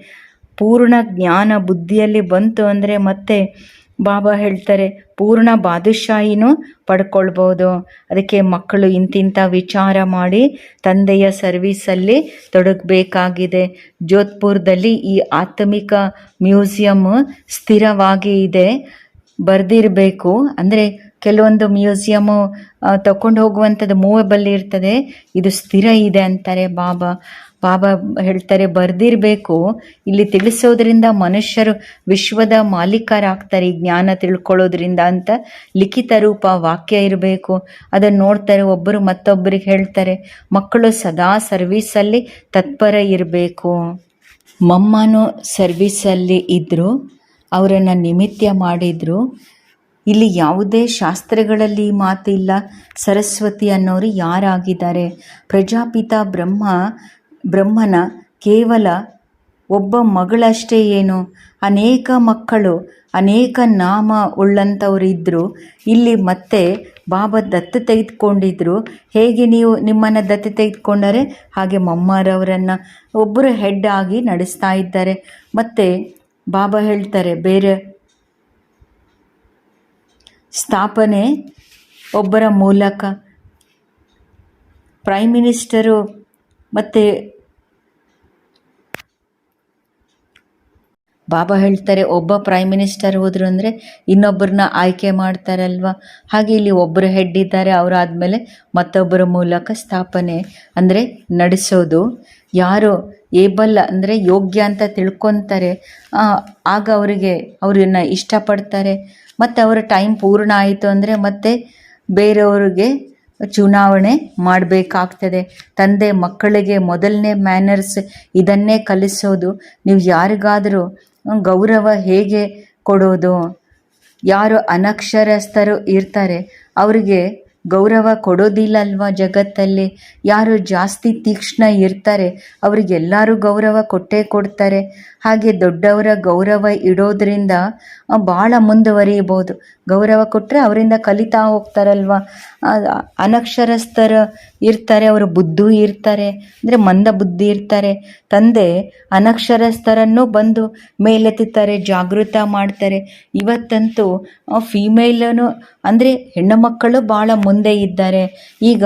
ಪೂರ್ಣ ಜ್ಞಾನ ಬುದ್ಧಿಯಲ್ಲಿ ಬಂತು ಅಂದರೆ ಮತ್ತೆ ಬಾಬಾ ಹೇಳ್ತಾರೆ, ಪೂರ್ಣ ಬಾದುಶಾಹಿನೂ ಪಡ್ಕೊಳ್ಬೋದು. ಅದಕ್ಕೆ ಮಕ್ಕಳು ಇಂತಿಂಥ ವಿಚಾರ ಮಾಡಿ ತಂದೆಯ ಸರ್ವೀಸಲ್ಲಿ ತೊಡಗಬೇಕಾಗಿದೆ. ಜೋಧ್ಪುರದಲ್ಲಿ ಈ ಆತ್ಮಿಕ ಮ್ಯೂಸಿಯಮ್ ಸ್ಥಿರವಾಗಿ ಇದೆ. ಬರೆದಿರಬೇಕು. ಅಂದರೆ ಕೆಲವೊಂದು ಮ್ಯೂಸಿಯಮ್ಮು ತಗೊಂಡು ಹೋಗುವಂಥದ್ದು ಮೂವೇಬಲ್ ಇರ್ತದೆ. ಇದು ಸ್ಥಿರ ಇದೆ ಅಂತಾರೆ ಬಾಬಾ. ಬಾಬಾ ಹೇಳ್ತಾರೆ, ಬರೆದಿರಬೇಕು. ಇಲ್ಲಿ ತಿಳಿಸೋದ್ರಿಂದ ಮನುಷ್ಯರು ವಿಶ್ವದ ಮಾಲೀಕರಾಗ್ತಾರೆ, ಈ ಜ್ಞಾನ ತಿಳ್ಕೊಳ್ಳೋದ್ರಿಂದ ಅಂತ ಲಿಖಿತ ರೂಪ ವಾಕ್ಯ ಇರಬೇಕು. ಅದನ್ನು ನೋಡ್ತಾರೆ ಒಬ್ಬರು ಮತ್ತೊಬ್ಬರಿಗೆ ಹೇಳ್ತಾರೆ, ಮಕ್ಕಳು ಸದಾ ಸರ್ವೀಸಲ್ಲಿ ತತ್ಪರ ಇರಬೇಕು. ಮಮ್ಮನೂ ಸರ್ವೀಸಲ್ಲಿ ಇದ್ದರು ಅವರನ್ನು ನಿಮಿತ್ಯ ಮಾಡಿದರು. ಇಲ್ಲಿ ಯಾವುದೇ ಶಾಸ್ತ್ರಗಳಲ್ಲಿ ಮಾತಿಲ್ಲ. ಸರಸ್ವತಿ ಅನ್ನೋರು ಯಾರಾಗಿದ್ದಾರೆ? ಪ್ರಜಾಪಿತ ಬ್ರಹ್ಮ ಬ್ರಹ್ಮನ ಕೇವಲ ಒಬ್ಬ ಮಗಳಷ್ಟೇ ಏನು? ಅನೇಕ ಮಕ್ಕಳು, ಅನೇಕ ನಾಮ ಉಳ್ಳಂಥವ್ರು ಇದ್ದರು ಇಲ್ಲಿ ಮತ್ತೆ ಬಾಬಾ ದತ್ತು ತೆಗೆದುಕೊಂಡಿದ್ರು. ಹೇಗೆ ನೀವು ನಿಮ್ಮನ್ನು ದತ್ತು ತೆಗೆದುಕೊಂಡರೆ? ಹಾಗೆ ಮಮ್ಮರವರನ್ನು. ಒಬ್ಬರು ಹೆಡ್ ಆಗಿ ನಡೆಸ್ತಾ ಇದ್ದಾರೆ. ಮತ್ತು ಬಾಬಾ ಹೇಳ್ತಾರೆ, ಬೇರೆ ಸ್ಥಾಪನೆ ಒಬ್ಬರ ಮೂಲಕ. ಪ್ರೈಮ್ ಮಿನಿಸ್ಟರು ಮತ್ತು ಬಾಬಾ ಹೇಳ್ತಾರೆ, ಒಬ್ಬ ಪ್ರೈಮ್ ಮಿನಿಸ್ಟರ್ ಹೋದ್ರು ಅಂದರೆ ಇನ್ನೊಬ್ಬರನ್ನ ಆಯ್ಕೆ ಮಾಡ್ತಾರಲ್ವ? ಹಾಗೆ ಇಲ್ಲಿ ಒಬ್ಬರು ಹೆಡ್ ಇದ್ದಾರೆ ಅವರಾದಮೇಲೆ ಮತ್ತೊಬ್ಬರ ಮೂಲಕ ಸ್ಥಾಪನೆ ಅಂದರೆ ನಡೆಸೋದು. ಯಾರು ಏಬಲ್ ಅಂದರೆ ಯೋಗ್ಯ ಅಂತ ತಿಳ್ಕೊತಾರೆ ಆಗ ಅವರಿಗೆ ಅವ್ರನ್ನ ಇಷ್ಟಪಡ್ತಾರೆ. ಮತ್ತು ಅವರ ಟೈಮ್ ಪೂರ್ಣ ಆಯಿತು ಅಂದರೆ ಮತ್ತೆ ಬೇರೆಯವರಿಗೆ ಚುನಾವಣೆ ಮಾಡಬೇಕಾಗ್ತದೆ. ತಂದೆ ಮಕ್ಕಳಿಗೆ ಮೊದಲನೇ ಮ್ಯಾನರ್ಸ್ ಇದನ್ನೇ ಕಲಿಸೋದು. ನೀವು ಯಾರಿಗಾದರೂ ಗೌರವ ಹೇಗೆ ಕೊಡೋದು? ಯಾರು ಅನಕ್ಷರಸ್ಥರು ಇರ್ತಾರೆ, ಅವರಿಗೆ ಗೌರವ ಕೊಡೋದಿಲ್ಲ ಅಲ್ವಾ ಜಗತ್ತಲ್ಲಿ? ಯಾರು ಜಾಸ್ತಿ ತೀಕ್ಷ್ಣ ಇರ್ತಾರೆ, ಅವರಿಗೆಲ್ಲರೂ ಗೌರವ ಕೊಟ್ಟೇ ಕೊಡ್ತಾರೆ. ಹಾಗೆ ದೊಡ್ಡವರ ಗೌರವ ಇಡೋದರಿಂದ ಭಾಳ ಮುಂದುವರಿಬೋದು. ಗೌರವ ಕೊಟ್ಟರೆ ಅವರಿಂದ ಕಲಿತಾ ಹೋಗ್ತಾರಲ್ವ? ಅನಕ್ಷರಸ್ಥರು ಇರ್ತಾರೆ, ಅವರು ಬುದ್ಧು ಇರ್ತಾರೆ, ಅಂದರೆ ಮಂದ ಬುದ್ಧಿ ಇರ್ತಾರೆ. ತಂದೆ ಅನಕ್ಷರಸ್ಥರನ್ನು ಬಂದು ಮೇಲೆತ್ತುತ್ತಾರೆ ಜಾಗೃತ ಮಾಡ್ತಾರೆ. ಇವತ್ತಂತೂ ಫೀಮೇಲನು ಅಂದರೆ ಹೆಣ್ಣು ಮಕ್ಕಳು ಭಾಳ ಮುಂದೆ ಇದ್ದಾರೆ. ಈಗ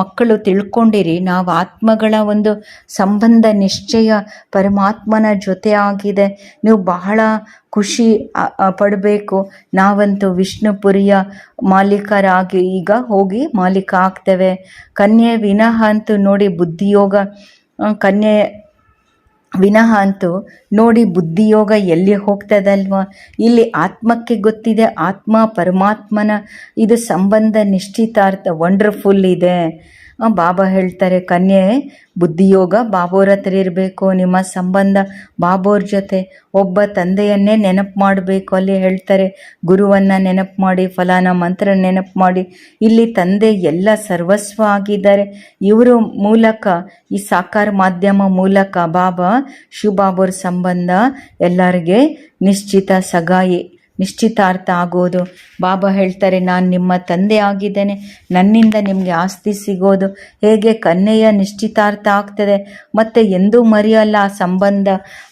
ಮಕ್ಕಳು ತಿಳ್ಕೊಂಡಿರಿ, ನಾವು ಆತ್ಮಗಳ ಒಂದು ಸಂಬಂಧ ನಿಶ್ಚಯ ಪರಮಾತ್ಮನ ಜೊತೆ ಆಗಿದೆ. ನೀವು ಬಹಳ ಖುಷಿ ಪಡಬೇಕು. ನಾವಂತೂ ವಿಷ್ಣುಪುರಿಯ ಮಾಲೀಕರಾಗಿ ಈಗ ಹೋಗಿ ಮಾಲೀಕ ಆಗ್ತೇವೆ. ಕನ್ಯೆ ವಿನಃ ಅಂತೂ ನೋಡಿ ಬುದ್ಧಿಯೋಗ ಕನ್ಯೆ ವಿನಃ ಅಂತೂ ನೋಡಿ ಬುದ್ಧಿಯೋಗ ಎಲ್ಲಿ ಹೋಗ್ತದಲ್ವ? ಇಲ್ಲಿ ಆತ್ಮಕ್ಕೆ ಗೊತ್ತಿದೆ, ಆತ್ಮ ಪರಮಾತ್ಮನ ಇದು ಸಂಬಂಧ ನಿಶ್ಚಿತಾರ್ಥ ವಂಡರ್ಫುಲ್ ಇದೆ. ಬಾಬಾ ಹೇಳ್ತಾರೆ, ಕನ್ಯೆ, ಬುದ್ಧಿಯೋಗ ಬಾಬೋರ ಹತ್ರ ಇರಬೇಕು, ನಿಮ್ಮ ಸಂಬಂಧ ಬಾಬೋರ್ ಜೊತೆ ಒಬ್ಬ ತಂದೆಯನ್ನೇ ನೆನಪು ಮಾಡಬೇಕು ಅಲ್ಲಿ ಹೇಳ್ತಾರೆ. ಗುರುವನ್ನು ನೆನಪು ಮಾಡಿ, ಫಲಾನ ಮಂತ್ರ ನೆನಪು ಮಾಡಿ. ಇಲ್ಲಿ ತಂದೆ ಎಲ್ಲ ಸರ್ವಸ್ವ ಆಗಿದ್ದಾರೆ. ಇವರು ಮೂಲಕ, ಈ ಸಾಕಾರ ಮಾಧ್ಯಮ ಮೂಲಕ ಬಾಬಾ ಶಿವಬಾಬೋರ್ ಸಂಬಂಧ ಎಲ್ಲರಿಗೆ ನಿಶ್ಚಿತ ಸಗಾಯಿ. ನಿಶ್ಚಿತಾರ್ಥ ಆಗೋದು ಬಾಬಾ ಹೇಳ್ತಾರೆ, ನಾನು ನಿಮ್ಮ ತಂದೆ ಆಗಿದ್ದೇನೆ. ನನ್ನಿಂದ ನಿಮಗೆ ಆಸ್ತಿ ಸಿಗೋದು. ಹೇಗೆ ಕನ್ಯೆಯ ನಿಶ್ಚಿತಾರ್ಥ ಆಗ್ತದೆ. ಮತ್ತು ಎಂದೂ ಮರೆಯಲ್ಲ ಆ ಸಂಬಂಧ.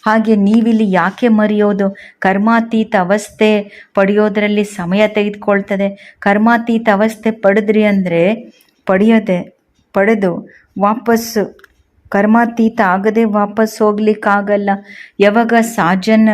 ಹಾಗೆ ನೀವಿಲ್ಲಿ ಯಾಕೆ ಮರೆಯೋದು? ಕರ್ಮಾತೀತ ಅವಸ್ಥೆ ಪಡೆಯೋದ್ರಲ್ಲಿ ಸಮಯ ತೆಗೆದುಕೊಳ್ತದೆ. ಕರ್ಮಾತೀತ ಅವಸ್ಥೆ ಪಡೆದ್ರಿ ಅಂದರೆ ಪಡೆಯೋದೆ, ಪಡೆದು ವಾಪಸ್ಸು ಕರ್ಮಾತೀತ ಆಗದೆ ವಾಪಸ್ ಹೋಗ್ಲಿಕ್ಕಾಗಲ್ಲ. ಯಾವಾಗ ಸಾಜನ್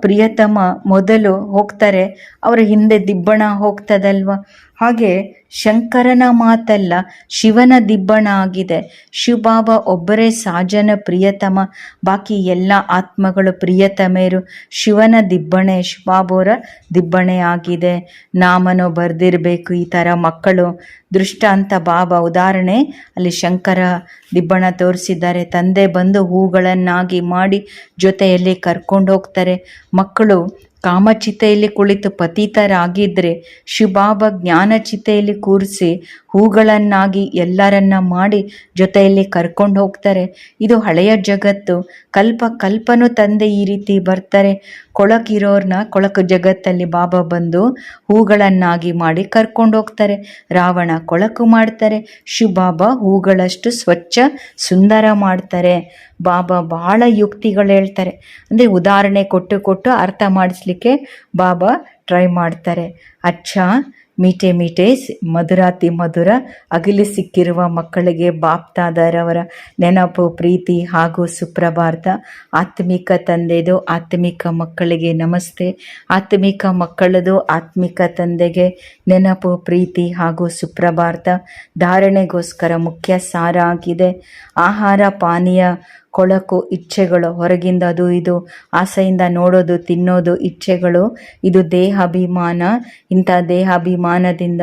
ಪ್ರಿಯತಮ ಮೊದಲು ಹೋಗ್ತಾರೆ ಅವರ ಹಿಂದೆ ದಿಬ್ಬಣ ಹೋಗ್ತದಲ್ವ? ಹಾಗೆ ಶಂಕರನ ಮಾತಲ್ಲ ಶಿವನ ದಿಬ್ಬಣ ಆಗಿದೆ ಶಿವಬಾಬಾ ಒಬ್ಬರೇ ಸಾಜನ ಪ್ರಿಯತಮ, ಬಾಕಿ ಎಲ್ಲ ಆತ್ಮಗಳು ಪ್ರಿಯತಮೆಯರು ಶಿವನ ದಿಬ್ಬಣೆ, ಶಿವಬಾಬೋರ ದಿಬ್ಬಣೆ ಆಗಿದೆ. ನಾಮನು ಬರೆದಿರಬೇಕು ಈ ಥರ ಮಕ್ಕಳು. ದೃಷ್ಟಾಂತ ಬಾಬಾ, ಉದಾಹರಣೆ, ಅಲ್ಲಿ ಶಂಕರ ದಿಬ್ಬಣ ತೋರಿಸಿದ್ದಾರೆ. ತಂದೆ ಬಂದು ಹೂಗಳನ್ನಾಗಿ ಮಾಡಿ ಜೊತೆಯಲ್ಲಿ ಕರ್ಕೊಂಡು ಹೋಗ್ತಾರೆ. ಮಕ್ಕಳು ಕಾಮಚಿತೆಯಲ್ಲಿ ಕುಳಿತು ಪತಿತರಾಗಿದ್ದರೆ ಶುಭಾಭ ಜ್ಞಾನಚಿತೆಯಲ್ಲಿ ಕೂರಿಸಿ ಹೂಗಳನ್ನಾಗಿ ಎಲ್ಲರನ್ನ ಮಾಡಿ ಜೊತೆಯಲ್ಲಿ ಕರ್ಕೊಂಡು ಹೋಗ್ತಾರೆ. ಇದು ಹಳೆಯ ಜಗತ್ತು. ಕಲ್ಪ ಕಲ್ಪನು ತಂದೆ ಈ ರೀತಿ ಬರ್ತಾರೆ. ಕೊಳಕಿರೋರ್ನ ಕೊಳಕು ಜಗತ್ತಲ್ಲಿ ಬಾಬಾ ಬಂದು ಹೂಗಳನ್ನಾಗಿ ಮಾಡಿ ಕರ್ಕೊಂಡು ಹೋಗ್ತಾರೆ. ರಾವಣ ಕೊಳಕು ಮಾಡ್ತಾರೆ. ಶಿವಬಾಬಾ ಹೂಗಳಷ್ಟು ಸ್ವಚ್ಛ, ಸುಂದರ ಮಾಡ್ತಾರೆ. ಬಾಬಾ ಬಹಳ ಯುಕ್ತಿಗಳು ಹೇಳ್ತಾರೆ. ಅಂದರೆ ಉದಾಹರಣೆ ಕೊಟ್ಟು ಕೊಟ್ಟು ಅರ್ಥ ಮಾಡಿಸ್ಲಿಕ್ಕೆ ಬಾಬಾ ಟ್ರೈ ಮಾಡ್ತಾರೆ. ಅಚ್ಚ ಮೀಟೆ ಮೀಟೆ ಮಧುರಾತಿ ಮಧುರ, ಅಗಲಿ ಸಿಕ್ಕಿರುವ ಮಕ್ಕಳಿಗೆ ಬಾಪ್ತಾದರವರ ನೆನಪು, ಪ್ರೀತಿ ಹಾಗೂ ಸುಪ್ರಭಾರ್ತ ಆತ್ಮಿಕ ತಂದೆದು ಆತ್ಮಿಕ ಮಕ್ಕಳಿಗೆ ನಮಸ್ತೆ. ಆತ್ಮಿಕ ಮಕ್ಕಳದು ಆತ್ಮಿಕ ತಂದೆಗೆ ನೆನಪು, ಪ್ರೀತಿ ಹಾಗೂ ಸುಪ್ರಭಾರ್ತ ಧಾರಣೆಗೋಸ್ಕರ ಮುಖ್ಯ ಸಾರ ಆಗಿದೆ ಆಹಾರ ಪಾನೀಯ ಕೊಳಕು ಇಚ್ಛೆಗಳು, ಹೊರಗಿಂದ ಅದು ಇದು, ಆಸೆಯಿಂದ ನೋಡೋದು, ತಿನ್ನೋದು ಇಚ್ಛೆಗಳು, ಇದು ದೇಹಾಭಿಮಾನ. ಇಂಥ ದೇಹಾಭಿಮಾನದಿಂದ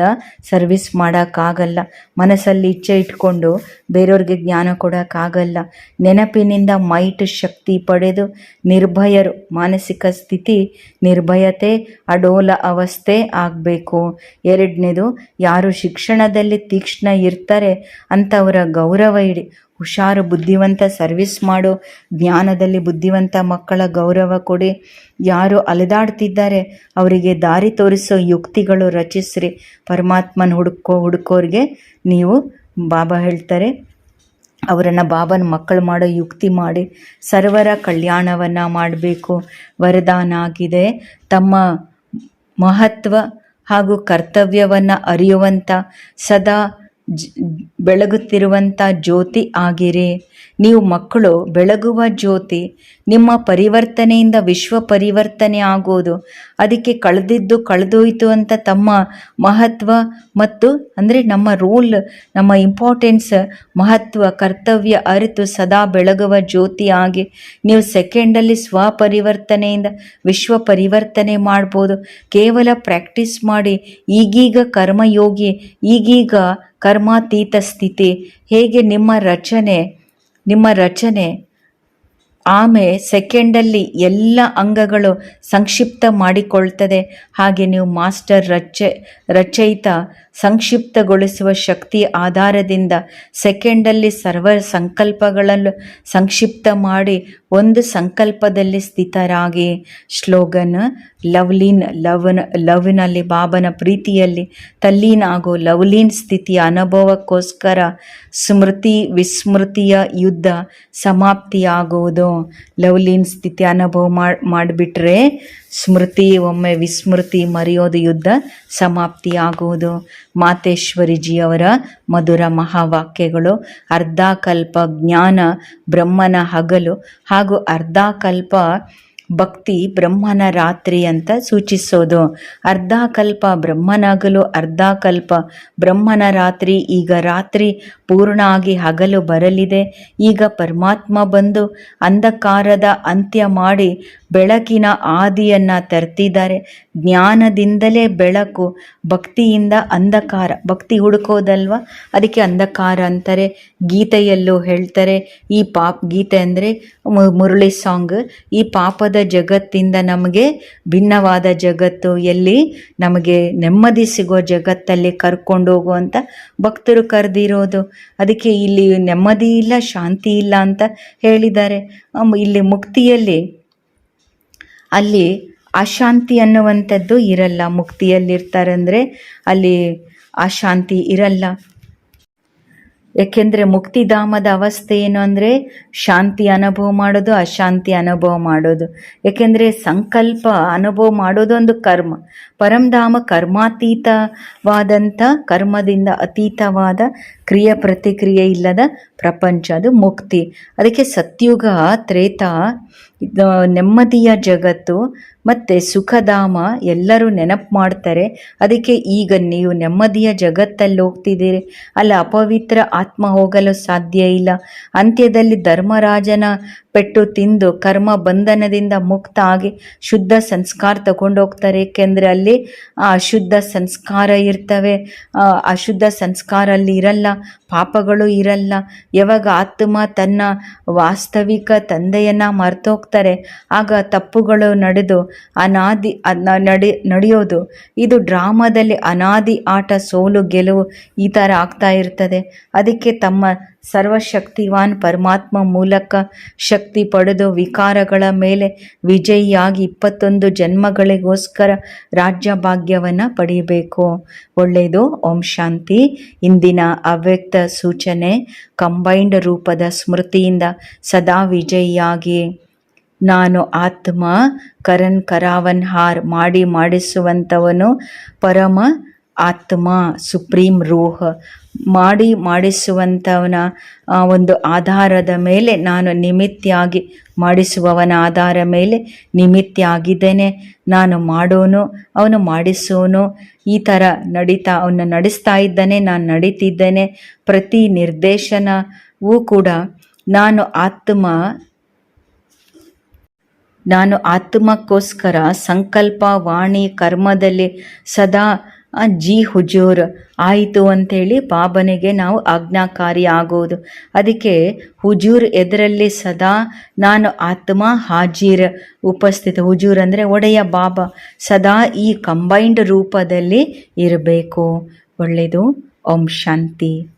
ಸರ್ವಿಸ್ ಮಾಡೋಕ್ಕಾಗಲ್ಲ. ಮನಸ್ಸಲ್ಲಿ ಇಚ್ಛೆ ಇಟ್ಕೊಂಡು ಬೇರೆಯವ್ರಿಗೆ ಜ್ಞಾನ ಕೊಡೋಕ್ಕಾಗಲ್ಲ. ನೆನಪಿನಿಂದ ಮೈಟ್ ಶಕ್ತಿ ಪಡೆದು ನಿರ್ಭಯರು, ಮಾನಸಿಕ ಸ್ಥಿತಿ, ನಿರ್ಭಯತೆ, ಅಡೋಲ ಅವಸ್ಥೆ ಆಗಬೇಕು. ಎರಡನೇದು, ಯಾರು ಶಿಕ್ಷಣದಲ್ಲಿ ತೀಕ್ಷ್ಣ ಇರ್ತಾರೆ, ಅಂಥವರ ಗೌರವ ಇಡಿ. ಹುಷಾರು, ಬುದ್ಧಿವಂತ ಸರ್ವಿಸ್ ಮಾಡೋ, ಜ್ಞಾನದಲ್ಲಿ ಬುದ್ಧಿವಂತ ಮಕ್ಕಳ ಗೌರವ ಕೊಡಿ. ಯಾರು ಅಲೆದಾಡ್ತಿದ್ದಾರೆ, ಅವರಿಗೆ ದಾರಿ ತೋರಿಸೋ ಯುಕ್ತಿಗಳು ರಚಿಸ್ರಿ. ಪರಮಾತ್ಮನ ಹುಡುಕೋ, ಹುಡುಕೋರಿಗೆ ನೀವು ಬಾಬಾ ಹೇಳ್ತಾರೆ, ಅವರನ್ನು ಬಾಬನ ಮಕ್ಕಳು ಮಾಡೋ ಯುಕ್ತಿ ಮಾಡಿ. ಸರ್ವರ ಕಲ್ಯಾಣವನ್ನು ಮಾಡಬೇಕು. ವರದಾನ ಆಗಿದೆ. ತಮ್ಮ ಮಹತ್ವ ಹಾಗೂ ಕರ್ತವ್ಯವನ್ನು ಅರಿಯುವಂಥ ಸದಾ ಬೆಳಗುತ್ತಿರುವಂಥ ಜ್ಯೋತಿ ಆಗಿರಿ. ನೀವು ಮಕ್ಕಳು, ಬೆಳಗುವ ಜ್ಯೋತಿ, ನಿಮ್ಮ ಪರಿವರ್ತನೆಯಿಂದ ವಿಶ್ವ ಪರಿವರ್ತನೆ ಆಗೋದು, ಅದಕ್ಕೆ ಕಳೆದಿದ್ದು ಕಳೆದೋಯ್ತು ಅಂತ ತಮ್ಮ ಮಹತ್ವ ಮತ್ತು ಅಂದರೆ ನಮ್ಮ ರೋಲ್, ನಮ್ಮ ಇಂಪಾರ್ಟೆನ್ಸ್ ಮಹತ್ವ, ಕರ್ತವ್ಯ ಅರಿತು ಸದಾ ಬೆಳಗುವ ಜ್ಯೋತಿ ಆಗಿ ನೀವು ಸೆಕೆಂಡಲ್ಲಿ ಸ್ವಪರಿವರ್ತನೆಯಿಂದ ವಿಶ್ವ ಪರಿವರ್ತನೆ ಮಾಡ್ಬೋದು. ಕೇವಲ ಪ್ರಾಕ್ಟೀಸ್ ಮಾಡಿ, ಈಗೀಗ ಕರ್ಮಯೋಗಿ, ಈಗೀಗ ಕರ್ಮಾತೀತ ಸ್ಥಿತಿ, ಹೇಗೆ ನಿಮ್ಮ ರಚನೆ ನಿಮ್ಮ ರಚನೆ ಆಮೆ ಸೆಕೆಂಡಲ್ಲಿ ಎಲ್ಲ ಅಂಗಗಳು ಸಂಕ್ಷಿಪ್ತ ಮಾಡಿಕೊಳ್ತದೆ. ಹಾಗೆ ನೀವು ಮಾಸ್ಟರ್ ರಚ, ರಚಯಿತ ಸಂಕ್ಷಿಪ್ತಗೊಳಿಸುವ ಶಕ್ತಿ ಆಧಾರದಿಂದ ಸೆಕೆಂಡಲ್ಲಿ ಸರ್ವ ಸಂಕಲ್ಪಗಳನ್ನು ಸಂಕ್ಷಿಪ್ತ ಮಾಡಿ ಒಂದು ಸಂಕಲ್ಪದಲ್ಲಿ ಸ್ಥಿತರಾಗಿ ಶ್ಲೋಗನ್, ಲವ್ಲೀನ್, ಲವ್ನ, ಲವ್ನಲ್ಲಿ, ಬಾಬನ ಪ್ರೀತಿಯಲ್ಲಿ ತಲ್ಲೀನ ಆಗೋ ಲವ್ಲೀನ್ ಸ್ಥಿತಿಯ ಅನುಭವಕ್ಕೋಸ್ಕರ ಸ್ಮೃತಿ, ವಿಸ್ಮೃತಿಯ ಯುದ್ಧ ಸಮಾಪ್ತಿಯಾಗುವುದು. ಲವ್ಲೀನ್ ಸ್ಥಿತಿ ಅನುಭವ ಮಾಡಿಬಿಟ್ರೆ ಸ್ಮೃತಿ, ಒಮ್ಮೆ ವಿಸ್ಮೃತಿ ಮರೆಯೋದು ಯುದ್ಧ ಸಮಾಪ್ತಿಯಾಗುವುದು. ಮಾತೇಶ್ವರಿಜಿಯವರ ಮಧುರ ಮಹಾವಾಕ್ಯಗಳು, ಅರ್ಧಾಕಲ್ಪ ಜ್ಞಾನ ಬ್ರಹ್ಮನ ಹಗಲು ಹಾಗೂ ಅರ್ಧಾಕಲ್ಪ ಭಕ್ತಿ ಬ್ರಹ್ಮನ ರಾತ್ರಿ ಅಂತ ಸೂಚಿಸೋದು. ಅರ್ಧಾಕಲ್ಪ ಬ್ರಹ್ಮನಾಗಲು ಅರ್ಧಾಕಲ್ಪ ಬ್ರಹ್ಮನ ರಾತ್ರಿ. ಈಗ ರಾತ್ರಿ ಪೂರ್ಣ ಆಗಿ ಹಗಲು ಬರಲಿದೆ. ಈಗ ಪರಮಾತ್ಮ ಬಂದು ಅಂಧಕಾರದ ಅಂತ್ಯ ಮಾಡಿ ಬೆಳಕಿನ ಆದಿಯನ್ನು ತರ್ತಿದ್ದಾರೆ. ಜ್ಞಾನದಿಂದಲೇ ಬೆಳಕು, ಭಕ್ತಿಯಿಂದ ಅಂಧಕಾರ. ಭಕ್ತಿ ಹುಡುಕೋದಲ್ವ? ಅದಕ್ಕೆ ಅಂಧಕಾರ ಅಂತಾರೆ. ಗೀತೆಯಲ್ಲೂ ಹೇಳ್ತಾರೆ. ಈ ಪಾಪ್, ಗೀತೆ ಅಂದರೆ ಮುರುಳಿ ಸಾಂಗ್. ಈ ಪಾಪದ ಜಗತ್ತಿಂದ ನಮಗೆ ಭಿನ್ನವಾದ ಜಗತ್ತು ಎಲ್ಲಿ? ನಮಗೆ ನೆಮ್ಮದಿ ಸಿಗೋ ಜಗತ್ತಲ್ಲಿ ಕರ್ಕೊಂಡು ಹೋಗುವಂಥ ಭಕ್ತರು ಕರೆದಿರೋದು. ಅದಕ್ಕೆ ಇಲ್ಲಿ ನೆಮ್ಮದಿ ಇಲ್ಲ, ಶಾಂತಿ ಇಲ್ಲ ಅಂತ ಹೇಳಿದ್ದಾರೆ. ಇಲ್ಲಿ ಮುಕ್ತಿಯಲ್ಲಿ, ಅಲ್ಲಿ ಅಶಾಂತಿ ಅನ್ನುವಂಥದ್ದು ಇರಲ್ಲ. ಮುಕ್ತಿಯಲ್ಲಿರ್ತಾರಂದರೆ ಅಲ್ಲಿ ಅಶಾಂತಿ ಇರಲ್ಲ. ಏಕೆಂದರೆ ಮುಕ್ತಿಧಾಮದ ಅವಸ್ಥೆ ಏನು ಅಂದರೆ ಶಾಂತಿ ಅನುಭವ ಮಾಡೋದು, ಅಶಾಂತಿ ಅನುಭವ ಮಾಡೋದು. ಏಕೆಂದರೆ ಸಂಕಲ್ಪ ಅನುಭವ ಮಾಡೋದು ಒಂದು ಕರ್ಮ. ಪರಂಧಾಮ ಕರ್ಮಾತೀತವಾದಂಥ ಕರ್ಮದಿಂದ ಅತೀತವಾದ ಕ್ರಿಯೆ ಪ್ರತಿಕ್ರಿಯೆ ಇಲ್ಲದ ಪ್ರಪಂಚ, ಅದು ಮುಕ್ತಿ. ಅದಕ್ಕೆ ಸತ್ಯುಗ, ತ್ರೇತ ನೆಮ್ಮದಿಯ ಜಗತ್ತು ಮತ್ತು ಸುಖಧಾಮ ಎಲ್ಲರೂ ನೆನಪು ಮಾಡ್ತಾರೆ. ಅದಕ್ಕೆ ಈಗ ನೀವು ನೆಮ್ಮದಿಯ ಜಗತ್ತಲ್ಲಿ ಹೋಗ್ತಿದ್ದೀರಿ. ಅಲ್ಲಿ, ಅಪವಿತ್ರ ಆತ್ಮ ಹೋಗಲು ಸಾಧ್ಯ ಇಲ್ಲ. ಅಂತ್ಯದಲ್ಲಿ ಧರ್ಮರಾಜನ ಪೆಟ್ಟು ತಿಂದು ಕರ್ಮ ಬಂಧನದಿಂದ ಮುಕ್ತ ಆಗಿ ಶುದ್ಧ ಸಂಸ್ಕಾರ ತಗೊಂಡೋಗ್ತಾರೆ ಏಕೆಂದರೆ ಅಲ್ಲಿ, ಆ ಅಶುದ್ಧ ಸಂಸ್ಕಾರ ಇರ್ತವೆ. ಅಶುದ್ಧ ಸಂಸ್ಕಾರ ಅಲ್ಲಿ ಇರಲ್ಲ, ಪಾಪಗಳು ಇರಲ್ಲ. ಯಾವಾಗ ಆತ್ಮ ತನ್ನ ವಾಸ್ತವಿಕ ತಂದೆಯನ್ನು ಮರ್ತೋಗ್ತಾರೆ, ಆಗ ತಪ್ಪುಗಳು ನಡೆದು ಅನಾದಿ ನಡೆ, ನಡೆಯೋದು. ಇದು ಡ್ರಾಮಾದಲ್ಲಿ ಅನಾದಿ ಆಟ, ಸೋಲು, ಗೆಲುವು ಈ ಥರ ಆಗ್ತಾ ಇರ್ತದೆ. ಅದಕ್ಕೆ ತಮ್ಮ ಸರ್ವಶಕ್ತಿವಾನ್ ಪರಮಾತ್ಮ ಮೂಲಕ ಶಕ್ತಿ ಪಡೆದು ವಿಕಾರಗಳ ಮೇಲೆ ವಿಜಯಿಯಾಗಿ ಇಪ್ಪತ್ತೊಂದು ಜನ್ಮಗಳಿಗೋಸ್ಕರ ರಾಜ್ಯ ಭಾಗ್ಯವನ್ನು ಪಡೆಯಬೇಕು. ಒಳ್ಳೆಯದು. ಓಂ ಶಾಂತಿ. ಇಂದಿನ ಅವ್ಯಕ್ತ ಸೂಚನೆ ಕಂಬೈಂಡ್ ರೂಪದ ಸ್ಮೃತಿಯಿಂದ ಸದಾ ವಿಜಯಿಯಾಗಿ. ನಾನು ಆತ್ಮ, ಕರನ್ ಕರಾವನ್ ಹಾರ್ ಮಾಡಿ ಮಾಡಿಸುವಂಥವನು ಪರಮ ಆತ್ಮ, ಸುಪ್ರೀಂ ರೂಹ. ಮಾಡಿ ಮಾಡಿಸುವಂಥವನ ಒಂದು ಆಧಾರದ ಮೇಲೆ ನಾನು ನಿಮಿತ್ತಿಯಾಗಿ ಮಾಡಿಸುವವನ ಆಧಾರ ಮೇಲೆ ನಿಮಿತ್ತಿಯಾಗಿದ್ದೇನೆ. ನಾನು ಮಾಡೋನು, ಅವನು ಮಾಡಿಸೋನು. ಈ ಥರ ನಡೀತಾ, ಅವನು ನಡೆಸ್ತಾ ಇದ್ದಾನೆ, ನಾನು ನಡೀತಿದ್ದೇನೆ. ಪ್ರತಿ ನಿರ್ದೇಶನವೂ ಕೂಡ ನಾನು ಆತ್ಮ ನಾನು ಆತ್ಮಕ್ಕೋಸ್ಕರ ಸಂಕಲ್ಪ ವಾಣಿ ಕರ್ಮದಲ್ಲಿ ಸದಾ ಜಿ ಹುಜೂರ್. ಆಯಿತು ಅಂಥೇಳಿ ಬಾಬನಿಗೆ ನಾವು ಆಜ್ಞಾಕಾರಿ ಆಗೋದು. ಅದಕ್ಕೆ ಹುಜೂರ್ ಎದರಲ್ಲಿ ಸದಾ ನಾನು ಆತ್ಮ ಹಾಜೀರ್ ಉಪಸ್ಥಿತ. ಹುಜೂರ್ ಅಂದರೆ ಒಡೆಯ ಬಾಬಾ. ಸದಾ ಈ ಕಂಬೈಂಡ್ ರೂಪದಲ್ಲಿ ಇರಬೇಕು. ಒಳ್ಳೆಯದು. ಓಂ ಶಾಂತಿ.